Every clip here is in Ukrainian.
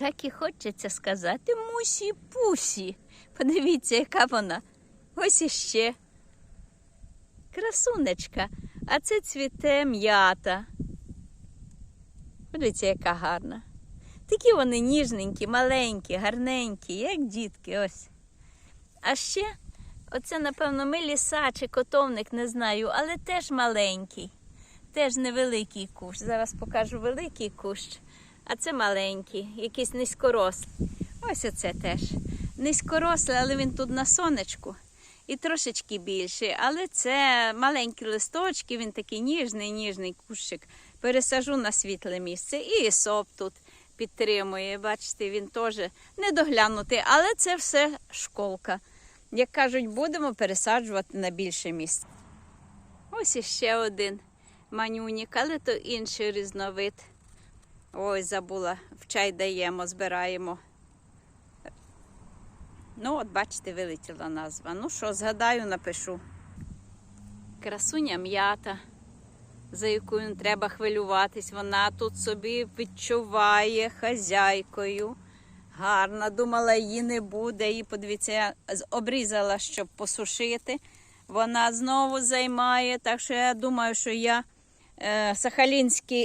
Так і хочеться сказати мусі пусі. Подивіться, яка вона. Ось іще. Красунечка, а це цвіте м'ята. Подивіться, яка гарна. Такі вони ніжненькі, маленькі, гарненькі, як дітки, ось. А ще, оце, напевно, ми ліса чи котовник, не знаю, але теж маленький. Теж невеликий кущ. Зараз покажу великий кущ, а це маленький, якийсь низькорослий. Ось оце теж. Низькорослий, але він тут на сонечку. І трошечки більший, але це маленькі листочки, він такий ніжний, ніжний кущик. Пересажу на світле місце. І ісоп тут підтримує. Бачите, він теж недоглянутий, але це все школка. Як кажуть, будемо пересаджувати на більше місце. Ось іще один манюнік, але то інший різновид. Ой, забула, в чай даємо, збираємо. Ну, от бачите, вилетіла назва. Ну що, згадаю, напишу. Красуня м'ята, за якою не треба хвилюватись. Вона тут собі відчуває хазяйкою. Гарна, думала, її не буде. Її, подивіться, я обрізала, щоб посушити. Вона знову займає. Так що я думаю, що я е,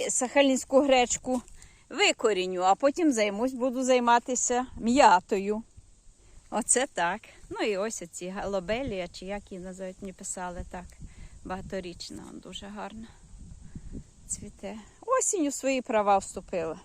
сахалінську гречку викоріню, а потім займусь, буду займатися м'ятою. Оце так. Ну і ось оці галобелія, чи як її називають, мені писали так. Багаторічна, дуже гарна. Цвіте. Осінню свої права вступила.